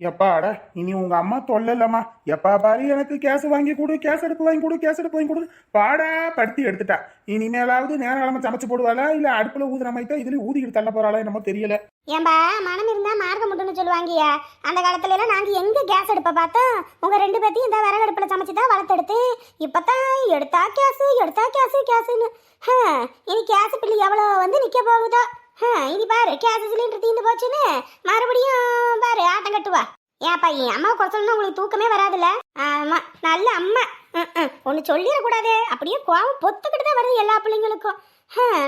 எப்பாடா இனி உங்க அம்மா தொல்லலம்மா. எப்பா பாரு எனக்கு கேஸ் வாங்கி கொடு கேஸ் அடுப்பு வாங்கி கொடு கேஸ் அடுப்பு வாங்கி கொடு. பாடா படுத்தி எடுத்துட்டா. இனிமேலாவது நேரம் சமைச்சு போடுவாளா இல்ல அடுப்புல ஊதுற மாதிரி இதுல ஊதிக்கிட்டு தள்ள போறாளா என்னமோ தெரியல. ஏன்பா மனம் இருந்தா மார்க்க முட்டுன்னு சொல்லுவாங்கயா அந்த காலத்துல எல்லாம் நாங்க எங்க கேஸ் அடுப்ப பார்த்தோம்? உங்க ரெண்டு பேத்தையும் இந்த விறகு அடுப்புல சமைச்சு தான் வளர்த்தெடுத்து இப்பதான் எடுத்தா கேஸ் எடுத்தா கேஸ் கேஸ்ன்னு. இனி கேஸ் பிள்ளை எவ்வளவு வந்து நிக்க போகுதோ? இனி பாரு கேஸ் சிலிண்டர் தீர்ந்து போச்சுன்னு மறுபடியும் பாரு ஆட்டம் கட்டுவா. ஏன் பையன் அம்மா குறைச்சல்னா உங்களுக்கு தூக்கமே வராதுல்ல? ஆமா நல்ல அம்மா. ஒன்று சொல்லிடக்கூடாதே அப்படியே கோவம் பொத்துக்கிட்டு தான் வருது எல்லா பிள்ளைங்களுக்கும்.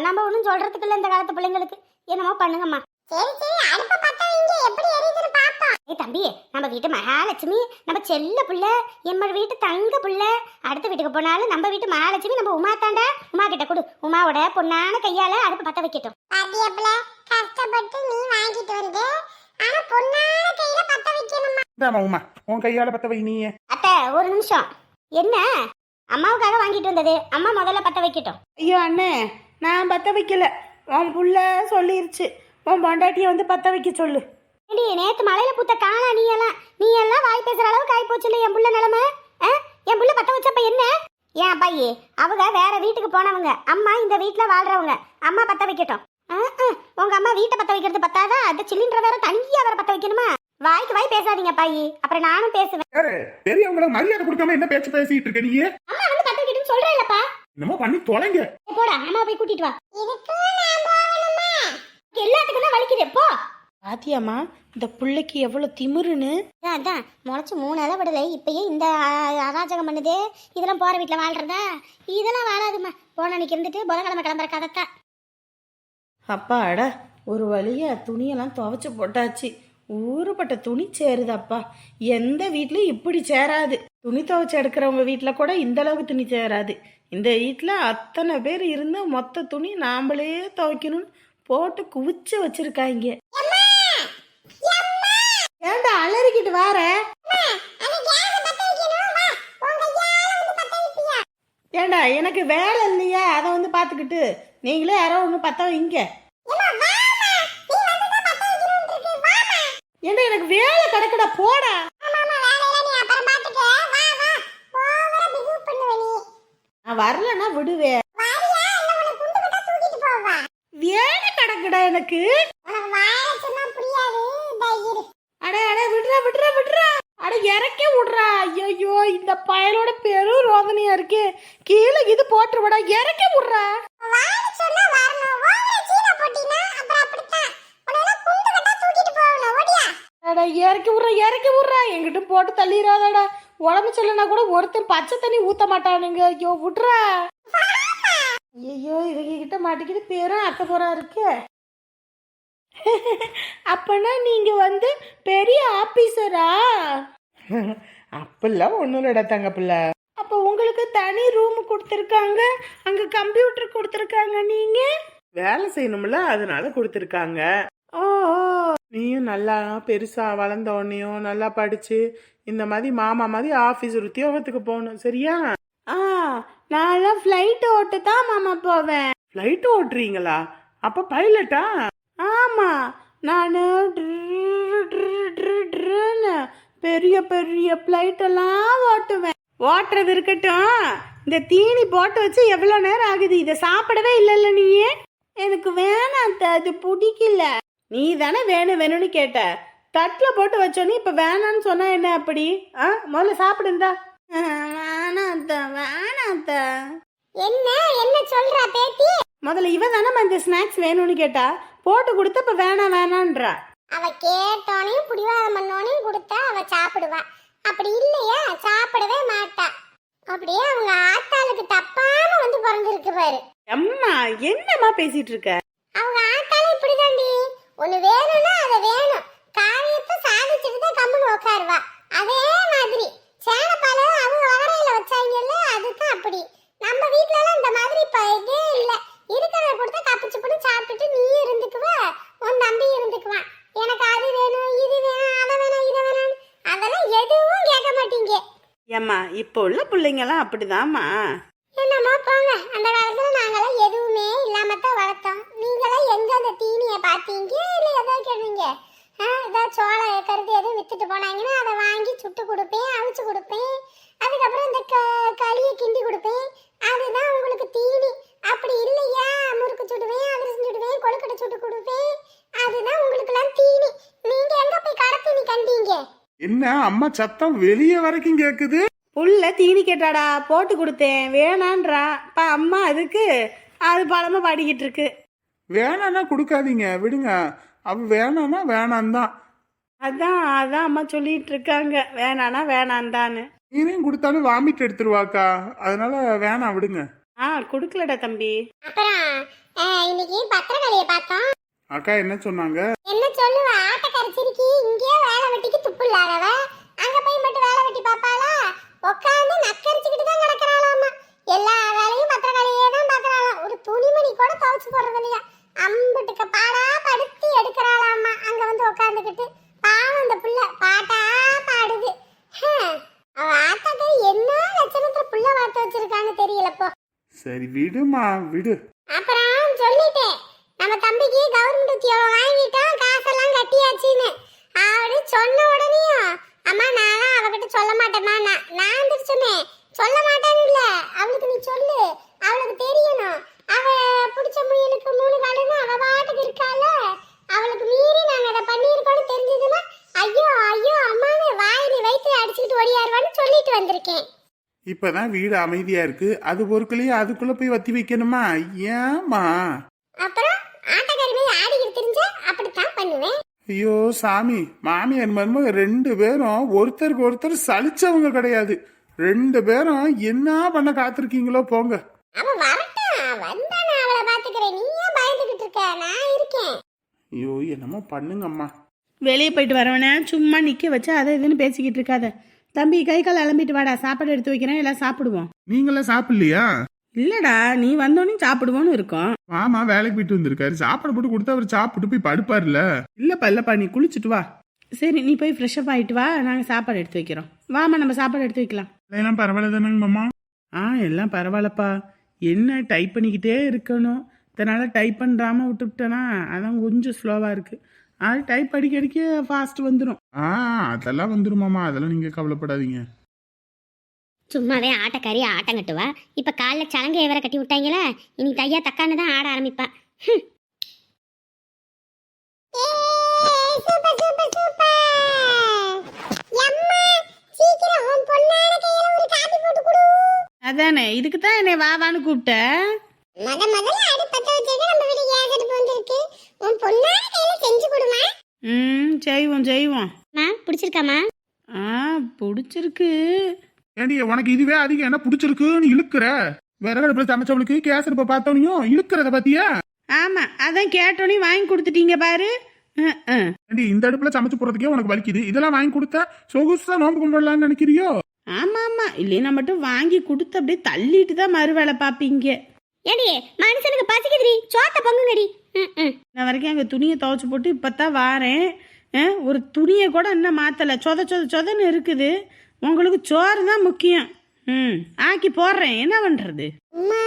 நம்ம ஒன்றும் சொல்றதுக்கு இல்லை இந்த காலத்து பிள்ளைங்களுக்கு. என்னமோ பண்ணுங்கம்மா. சரி சரி அடுப்ப பத்த வைங்க எப்படி எரியுதுன்னு பாப்போம் ஏய் தம்பி நம்ம வீட்டு மகாலட்சுமி நம்ம செல்ல புள்ள எம்மர் வீட்டு தங்க புள்ள. அடுத்த வீட்டுக்கு போனாலும் நம்ம வீட்டு மகாலட்சுமி நம்ம உமா தாண்டா உமா கிட்ட கொடு. உமாவோட பொண்ணான கையால அடுப்பு பத்த வைக்கட்டும். பாத்தியப்பல கஷ்டப்பட்டு நீ வாங்கிட்டு வந்து ஆனா பொண்ணான கையில பத்த வைக்கணுமா? இந்தாம்மா உமா உன் கையால பத்த வை நீயே. அத்தை ஒரு நிமிஷம். என்ன? அம்மாவுக்காக வாங்கிட்டு வந்தது. அம்மா முதல்ல பத்த வைக்கட்டும். ஐயோ அண்ணே நான் பற்ற வைக்கல. உன் புள்ள சொல்லிருச்சு. உன் பொண்டாட்டியை வந்து பற்ற வைக்க சொல்லு. ஏண்டி நேத்து மலையில பூத்த காணா நீ எல்லாம் நீ எல்லாம் வாய் பேசுற அளவுக்கு ஆயி போச்சு என் புள்ள நிலைமை? ஆ? என் புள்ள பத்த வச்சப்ப என்ன? ஏன் அப்பாயி அவங்க வேற வீட்டுக்கு போனவங்க. அம்மா இந்த வீட்ல வாழ்றவங்க. அம்மா பத்த வைக்கட்டும். உங்க அம்மா வீட்டை பத்த வைக்கிறது பத்தாதா? அந்த சிலிண்டர் வேற தனியா வேற பத்த வைக்கணுமா? வாய்க்கு வாய் பேசாதீங்க அப்பாயி அப்புறம் நானும் பேசுவேன். பெரியவங்களுக்கு மரியாதை கொடுக்காம என்ன பேச்சு பேசிட்டு இருக்க நீ அம்மா வந்து பத்த வைக்கட்டும்னு சொல்றேன்லப்பா என்னமோ பண்ணி தொலைங்க. போடா. அம்மா போய் கூட்டிட்டு வா. எல்லாத்துக்கும் தான் வலிக்குது. போ. பாத்தியாம்மா இந்த பிள்ளைக்கு எவ்வளோ திமிருன்னு? அதான் அதான். முளைச்சு மூணு அளவு விடலை. இப்பயே இந்த அராஜகம் பண்ணுதே. இதெல்லாம் போற வீட்டில் வாழ்றதா? இதெல்லாம் வாழாதும்மா. போன அன்னைக்கு இருந்துட்டு புதன்கிழமை கிளம்புற கதைத்தான். அப்பாடா ஒரு வழியா துணியெல்லாம் துவைச்சு போட்டாச்சு. ஊறுபட்ட துணி சேருதப்பா. எந்த வீட்லயும் இப்படி சேராது. துணி துவைச்சு எடுக்கிறவங்க வீட்டில் கூட இந்த அளவுக்கு துணி சேராது. இந்த வீட்டில் அத்தனை பேர் இருந்து மொத்த துணி நாமளே துவைக்கணும்னு போட்டு குவிச்சு வச்சிருக்காங்க. ஏன்டா அலறிக்கிட்டு வார? ஏண்டா எனக்கு வேலை இல்லையா அதை வந்து பார்த்துக்கிட்டு. நீங்களே யாரோ ஒன்று பார்த்தா இங்க. ஏண்டா எனக்கு வேலை கிடக்குடா போடா. நான் வரலன்னா விடுவேன். வேலை கிடக்குடா எனக்கு அட அட விடுறா விடுறா விடுறா அட இறக்கே விடுறா ஐயோ இந்த பயலோட பெரும் ரோதனையா இருக்கே. கீழே இது போட்டுருவடா இறக்கே விடுறா. அட இறக்கி விட்றா இறக்கி விட்றா. எங்கிட்ட போட்டு தள்ளிடாதடா உடம்பு சொல்லனா கூட ஒருத்தன் பச்சை தண்ணி ஊத்த மாட்டானுங்க. ஐயோ விட்றா. ஐயோ இவங்க கிட்ட மாட்டிக்கிட்டு பேரும் அத்தை போறா இருக்கே. அப்பனா நீங்க வந்து பெரிய ஆபீசரா? அப்பெல்லாம் ஒண்ணும் இல்லடா தங்க பிள்ளை. அப்ப உங்களுக்கு தனி ரூம் கொடுத்துருக்காங்க. அங்க கம்ப்யூட்டர் கொடுத்துருக்காங்க நீங்க? வேலை செய்யணும்ல அதனால கொடுத்துருக்காங்க. ஓ. நீயும் நல்லா பெருசா வளர்ந்த உடனேயும் நல்லா படிச்சு இந்த மாதிரி மாமா மாதிரி ஆபீஸ் உத்தியோகத்துக்கு போகணும் சரியா? ஆ நான் ஃப்ளைட் ஓட்ட தான் மாமா போவேன். ஃப்ளைட் ஓட்டுறீங்களா? அப்ப பைலட்டா ஆமா நான் பெரிய பெரிய பிளைட் எல்லாம் ஓட்டுவேன். ஓட்டுறது இருக்கட்டும். இந்த தீனி போட்டு வச்சு எவ்வளோ நேரம் ஆகுது? இதை சாப்பிடவே இல்லைல்ல நீ எனக்கு வேணாம் அது பிடிக்கல. நீ தானே வேணும் வேணும்னு கேட்ட. தட்டில் போட்டு வச்சோன்னே இப்போ வேணான்னு சொன்னா என்ன அப்படி? ஆ முதல்ல சாப்பிடுந்தா வேணாம் அத்தை. என்ன? என்ன சொல்றா பேத்தி? முதல்ல இவ தானே இந்த ஸ்நாக்ஸ் வேணும்னு கேட்டா. போட்டு கொடுத்து இப்ப வேணாம் வேணான்றா. அவ கேட்டோனையும் புடிவாதம் பண்ணோனையும் கொடுத்தா அவ சாப்பிடுவா. அப்படி இல்லையா? சாப்பிடவே மாட்டா. அப்படியே அவங்க ஆத்தாளுக்கு தப்பாம வந்து பிறந்திருக்கு பாரு. அம்மா என்னம்மா பேசிட்டு இருக்க? அவங்க ஆத்தாலும் இப்படிதாண்டி. ஒண்ணு வேணும்னா அதை வேணும். காரியத்தை சாதிச்சுட்டு தான் கம்முன்னு உட்காருவா அதே மாதிரி சேனப்பால அவங்க வகரையில வச்சாங்கல்ல அதுதான் அப்படி. நம்ம வீட்ல எல்லாம் இந்த மாதிரி இப்ப இதே இல்ல. இருக்கிறத கொடுத்தா கப்பிச்சு போட்டு சாப்பிட்டுட்டு நீ இருந்துக்குவ. ஏம்மா இப்போ உள்ள பிள்ளைங்கலாம் அப்படிதாம்மா. என்னம்மா போங்க. அந்த காலத்துல நாங்களாம் எதுவுமே இல்லாம தான் வளர்த்தோம். நீங்களாம் எங்க அந்த தீனிய பாத்தீங்க இல்ல எதோ கேட்டீங்க? ஏதாவது சோளம் கருது எதுவும் வித்துட்டு போனாங்கன்னா அதை வாங்கி சுட்டு கொடுப்பேன் அவிச்சு கொடுப்பேன். அதுக்கப்புறம் இந்த க களியை கிண்டி கொடுப்பேன் அதுதான் உங்களுக்கு தீனி அப்படி இல்லையா முறுக்கு சுடுவேன் அதிரசம் சுடுவேன் கொழுக்கட்டை சுட்டு கொடுப்பேன் அதுதான் உங்களுக்குலாம் தீனி நீங்க எங்க போய் கடை தீனி கண்டீங்க என்ன? அம்மா சத்தம் வெளியே வரைக்கும் கேக்குது. புள்ள தீனி கேட்டாடா போட்டு கொடுத்தேன். வேணான்றா. பா அம்மா அதுக்கு அது பழமா பாடிக்கிட்டு இருக்கு வேணான்னா கொடுக்காதீங்க. விடுங்க. அவ வேணான்னா வேணாம் தான் அதான் அதான் அம்மா சொல்லிட்டு இருக்காங்க வேணானா வேணான்தான்னு நீரையும் கொடுத்தாலும் வாமிட் எடுத்துருவாக்கா. அதனால வேணாம் விடுங்க. ஆ கொடுக்கலடா தம்பி. அப்புறம் அஹ், இன்னைக்கு பத்திரக்காளியை பார்த்தோம். அக்கா என்ன சொன்னாங்க? என்ன சொல்லுவ? ஆட்டக்கார சிரிக்கி இங்கேயே வேலை வெட்டிக்கு துப்பு இல்லாதவ அங்க போய் மட்டும் வேலை வெட்டி பாப்பாளா உட்காந்து நக்கரிச்சுக்கிட்டு தான் கிடக்குறாளாமா. எல்லா வேலையும் பத்திரக்காளியே தான் பாக்குறாளாம் ஒரு துணிமணி கூட துவைச்சு போடுறது இல்லையா? அம்புட்டுக்க பாடா படுத்தி எடுக்கிறாளாமா. அங்க வந்து உட்காந்துக்கிட்டு பாவம் இந்த புள்ள. பாட்டா பாடுது. அவ ஆத்தாக்காரி என்ன லட்சணத்துல புள்ள வார்த்து வச்சிருக்கான்னு தெரியலப்போ. சரி விடுமா விடு. அப்புறம் சொல்லிட்டேன். நம்ம தம்பிக்கு கவர்மெண்ட் உத்தியோகம் வாங்கிட்டோம் காசெல்லாம் கட்டியாச்சுன்னு. அவரு சொன்ன உடனேயும் அம்மா நான் அவகிட்ட சொல்ல மாட்டேம்மா. நான் நான் வந்துட்டு சொன்னேன் சொல்ல மாட்டேன்னு இல்ல. அவளுக்கு நீ சொல்லு. அவளுக்கு தெரியணும். அவ பிடிச்ச முயலுக்கு மூணு காலுன்னு அவ பாட்டுக்கு இருக்கால அவளுக்கு மீறி நாங்க அதை பண்ணியிருக்கோம்னு தெரிஞ்சதுன்னா ஐயோ ஐயோ அம்மான்னு வாயில வயிற்று அடிச்சுக்கிட்டு ஓடியாருவான்னு சொல்லிட்டு வந்திருக்கேன். இப்பதான் வீடு அமைதியா இருக்கு. அது பொருட்களையே அதுக்குள்ள போய் வத்தி வைக்கணுமா? ஏமா அப்புறம்? ஆட்டக்காரி ஆடிக்கிட்டு தெரிஞ்ச அப்படித்தான் பண்ணுவேன். ஐயோ சாமி மாமியார் மருமக ரெண்டு பேரும் ஒருத்தருக்கு ஒருத்தர் சலிச்சவங்க கிடையாது. ரெண்டு பேரும் என்ன பண்ண காத்திருக்கீங்களோ போங்க. ஐயோ என்னமோ பண்ணுங்கம்மா. வெளியே போயிட்டு வரவனே சும்மா நிக்க வச்சு அதை இதுன்னு பேசிக்கிட்டு இருக்காத. தம்பி கை கால் அலம்பிட்டு வாடா. சாப்பாடு எடுத்து வைக்கிறேன். எல்லாம் சாப்பிடுவோம். நீங்களாம் சாப்பிடலையா? இல்லடா நீ வந்தோடனே சாப்பிடுவோன்னு இருக்கோம். மாமா வேலைக்கு போயிட்டு வந்திருக்காரு. சாப்பாடு போட்டு கொடுத்தா அவர் சாப்பிட்டு போய் படுப்பார்ல. இல்லப்பா இல்லப்பா நீ குளிச்சுட்டு வா. சரி நீ போய் ஃப்ரெஷ்அப் ஆயிட்டு வா. நாங்கள் சாப்பாடு எடுத்து வைக்கிறோம். வாமா நம்ம சாப்பாடு எடுத்து வைக்கலாம். எல்லாம் பரவாயில்ல தானங்க மாமா? ஆ எல்லாம் பரவாயில்லப்பா. என்ன டைப் பண்ணிக்கிட்டே இருக்கணும். இதனால டைப் பண்ணாம விட்டுவிட்டேனா அதான் கொஞ்சம் ஸ்லோவாக இருக்கு. அது டைப் அடிக்க அடிக்க ஃபாஸ்ட் வந்துடும் ஆ அதெல்லாம் வந்துரும் மாமா. அதெல்லாம் நீங்க கவலைப்படாதீங்க. சும்மாவே ஆட்டக்காரி ஆட்டம் கட்டுவா. இப்ப காலைல சலங்கையை வேற கட்டி விட்டாங்களா இனி தையா தக்கான்னு தான் ஆட ஆரம்பிப்பா. அதானே இதுக்கு தான் என்னை வா வான்னு கூப்பிட்ட. முத முதல்ல அடுப்பத்த வச்சிருக்க நம்ம வீட்டு கேஸ் அடுப்பு வந்திருக்கு. உன் பொண்ணான கையில செஞ்சு கொடுமா. ம் செய்வோம் செய்வோம். மா பிடிச்சிருக்காமா? ஆ பிடிச்சிருக்கு. ஏண்டி உனக்கு இதுவே அதிகம் என்ன பிடிச்சிருக்குன்னு இழுக்கிற? விறகடுப்புல சமைச்சவளுக்கு கேஸ் அடுப்பை பார்த்தோனையும் இழுக்கிறத பத்தியா? ஆமாம் அதான் கேட்டோன்னே வாங்கி கொடுத்துட்டீங்க பாரு. ஏண்டி இந்த அடுப்புல சமைச்சு போறதுக்கே உனக்கு வலிக்குது. இதெல்லாம் வாங்கி கொடுத்தா சொகுசா நோம்பு கும்பிடலாம்னு நினைக்கிறியோ? ஆமா ஆமா. இல்லைன்னா மட்டும் வாங்கி கொடுத்து அப்படியே தள்ளிட்டு தான் மறு வேலை பார்ப்பீங்க. ஏடி மனுஷனுக்கு பசிக்குதுடி. சோத்த பொங்குங்கடி. நான் வரைக்கும் அங்கே துணியை துவைச்சு போட்டு இப்போ தான் வாரேன். ஆ, ஒரு துணியை கூட இன்னும் மாற்றலை சொத சொத சொதன்னு இருக்குது. உங்களுக்கு சோறு தான் முக்கியம். ம் ஆக்கி போடுறேன். என்ன பண்ணுறது அம்மா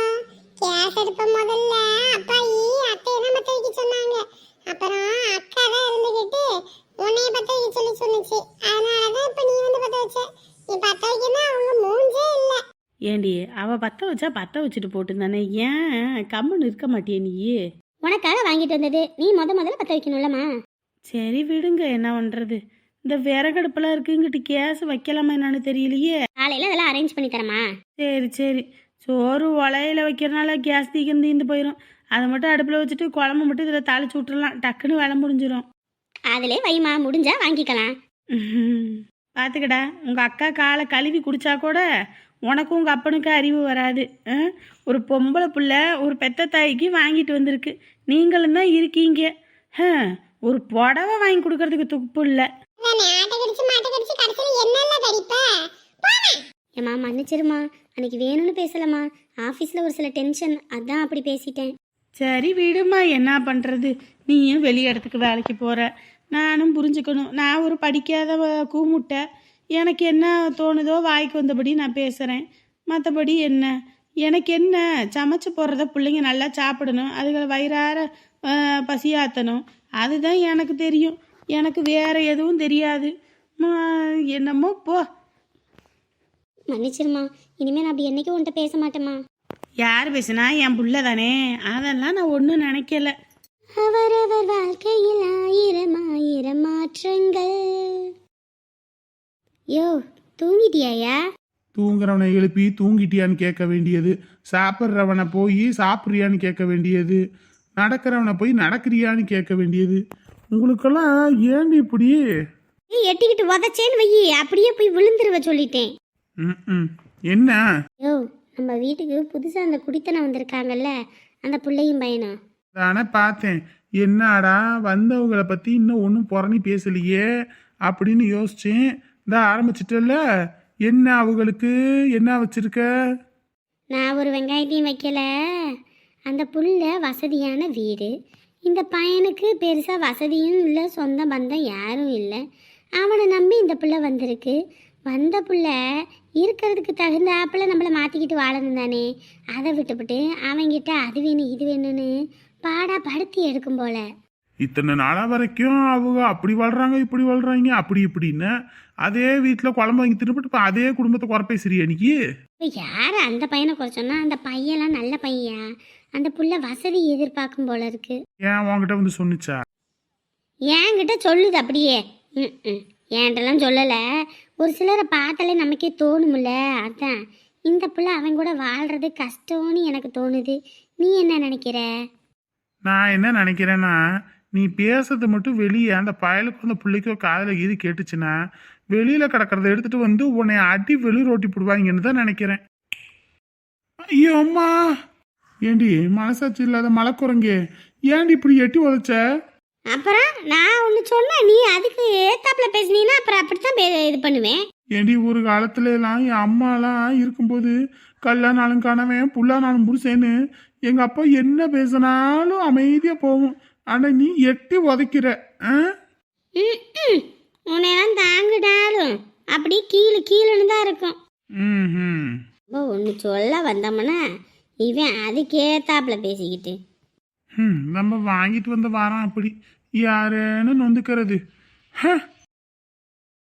கேஸ் அடுப்ப முதல்ல அப்பாயி அத்தை தான் பத்த வைக்க சொன்னாங்க. அப்புறம் அக்கா தான் இருந்துகிட்டு உன்னைய பத்த வைக்க சொல்லி சொன்னுச்சு. அதனாலதான் இப்ப நீ வந்து பத்த வச்ச. நீ பத்த வைக்கணும் அவங்க மூஞ்சே இல்ல. ஏண்டி அவள் பற்ற வச்சா பற்ற வச்சுட்டு போட்டு தானே ஏன் கம்முன்னு இருக்க மாட்டியே நீ உனக்காக வாங்கிட்டு வந்தது. நீ முத முதல்ல பத்த வைக்கணும்லம்மா. சரி விடுங்க என்ன பண்ணுறது இந்த விறகடுப்பெல்லாம் இருக்குங்கிட்டு கேஸ் வைக்கலாமா என்னன்னு தெரியலையே. காலையில அதெல்லாம் அரேஞ்ச் பண்ணி தரமா சரி சரி. சோறு உலையில வைக்கிறனால கேஸ் தீக்கிரம் தீந்து போயிடும் அதை மட்டும் அடுப்பில் வச்சுட்டு குழம்பு மட்டும் இதில் தாளிச்சு விட்டுறலாம். டக்குன்னு வேலை முடிஞ்சிடும் அதிலே வைமா முடிஞ்சா வாங்கிக்கலாம். பார்த்துக்கடா உங்கள் அக்கா காலை கழுவி குடிச்சா கூட உனக்கும் உங்கள் அப்பனுக்கு அறிவு வராது? ஒரு பொம்பளை புள்ள ஒரு பெத்த தாய்க்கு வாங்கிட்டு வந்திருக்கு. நீங்களும் தான் இருக்கீங்க. ஒரு புடவை வாங்கி கொடுக்கறதுக்கு துப்பு இல்லை. ஏமா மன்னிச்சிருமா அன்னைக்கு வேணும்னு பேசலம்மா. ஆஃபீஸில் ஒரு சில டென்ஷன் அதான் அப்படி பேசிட்டேன். சரி விடுமா என்ன பண்ணுறது நீயும் வெளி இடத்துக்கு வேலைக்கு போகிற நானும் புரிஞ்சுக்கணும். நான் ஒரு படிக்காத கூமுட்டை. எனக்கு என்ன தோணுதோ வாய்க்கு வந்தபடி நான் பேசுகிறேன் மற்றபடி என்ன? எனக்கு என்ன? சமைச்சு போடுறத பிள்ளைங்க நல்லா சாப்பிடணும். அதுகளை வயிறார ஆ, பசியாத்தணும். அதுதான் எனக்கு தெரியும். எனக்கு வேற எதுவும் தெரியாது. என்னமோ போ. மன்னிச்சிருமா. இனிமேல் நான் அப்படி என்னைக்கும் உன்கிட்ட பேச மாட்டேம்மா. யார் பேசுனா என் புள்ள தானே அதெல்லாம் நான் ஒன்றும் நினைக்கல. அவரவர் வாழ்க்கையில் ஆயிரம் ஆயிரம் மாற்றங்கள். யோ தூங்கிட்டியாயா தூங்குறவனை எழுப்பி தூங்கிட்டியான்னு கேட்க வேண்டியது. சாப்பிட்றவனை போய் சாப்பிட்றியான்னு கேட்க வேண்டியது. நடக்கிறவனை போய் நடக்கிறியான்னு கேட்க வேண்டியது. உங்களுக்கெல்லாம் ஏண்டி இப்படி? ஏய், எட்டிக்கிட்டு உதச்சேன்னு வையி அப்படியே போய் விழுந்துருவ சொல்லிட்டேன். ம் என்ன? யோ நம்ம வீட்டுக்கு புதுசாக அந்த குடித்தனம் வந்திருக்காங்கல்ல அந்த பிள்ளையும் பையனும். தானே பார்த்தேன். என்னடா வந்தவங்களை பற்றி இன்னும் ஒன்றும் புறணி பேசலையே அப்படின்னு யோசிச்சேன். இந்த ஆரம்பிச்சிட்டல என்ன அவங்களுக்கு? என்ன வச்சிருக்க? நான் ஒரு வெங்காயத்தையும் வைக்கல. அந்த புள்ள வசதியான வீடு இந்த பையனுக்கு பெருசாக வசதியும் இல்லை சொந்த பந்தம் யாரும் இல்லை. அவனை நம்பி இந்த புள்ள வந்திருக்கு. வந்த புள்ள இருக்கிறதுக்கு தகுந்தாப்புல நம்மளை மாற்றிக்கிட்டு வாழணும் தானே. அதை விட்டுவிட்டு அவங்கிட்ட அது வேணும் இது வேணும்னு பாடா படுத்தி எடுக்கும் போல. இத்தனை நாளா வரைக்கும் அவங்க அப்படி வளர்றாங்க இப்படி வளர்றாங்க அப்படி இப்படின்னு அதே வீட்டில் குழம்பு வாங்கி திருப்பிட்டு இப்போ அதே குடும்பத்தை குறைப்பேசுறியா இன்னைக்கு இப்போ யார் அந்த பையனை குறைச்சோன்னா அந்த பையன்லாம் நல்ல பையன். அந்த புள்ள வசதி எதிர்பார்க்கும் போல இருக்கு. ஏன் உன்கிட்ட வந்து சொன்னிச்சா? என்கிட்ட சொல்லுது அப்படியே. ம் ம். என்கிட்டலாம் சொல்லலை. ஒரு சிலரை பார்த்தாலே நமக்கே தோணுமில்ல அதான். இந்த புள்ள அவன் கூட வாழ்றது கஷ்டம்னு எனக்கு தோணுது. நீ என்ன நினைக்கிற? நான் என்ன நினைக்கிறேன்னா நீ பேசுறது மட்டும் வெளியே அந்த பயலுக்கும் அந்த பிள்ளைக்கோ காதில் இது கேட்டுச்சுன்னா வெளியில கிடக்கிறத எடுத்துட்டு வந்து உன்னை அடி வெளி ரோட்டி போடுவாங்கன்னு தான் நினைக்கிறேன். ஐயோ அம்மா! ஏண்டி மனசாட்சி இல்லாத மலைக்குரங்கே? ஏண்டி இப்படி எட்டி உதைச்ச? அப்புறம் நான் ஒன்று சொன்னேன் நீ அதுக்கு ஏத்தாப்புல பேசுனீன்னா அப்புறம் அப்படித்தான் இது பண்ணுவேன். ஏண்டி ஒரு காலத்துல எல்லாம் என் அம்மாலாம் இருக்கும்போது கல்லானாலும் கணவன் புல்லானாலும் புருஷன்னு. எங்க அப்பா என்ன பேசினாலும் அமைதியா போகும். ஆனா நீ எட்டி உதைக்கிற? ம் ம். உன்னையெல்லாம் தாங்கிட்டாலும் அப்படி கீழே கீழேன்னு தான் இருக்கும். இப்போ ஒன்று சொல்ல வந்தோம்னா இவன் அதுக்கேத்தாப்புல பேசிக்கிட்டு. ம் நம்ம வாங்கிட்டு வந்த வாரம் அப்படி. யாருன்னு நொந்துக்கிறது. ஹ,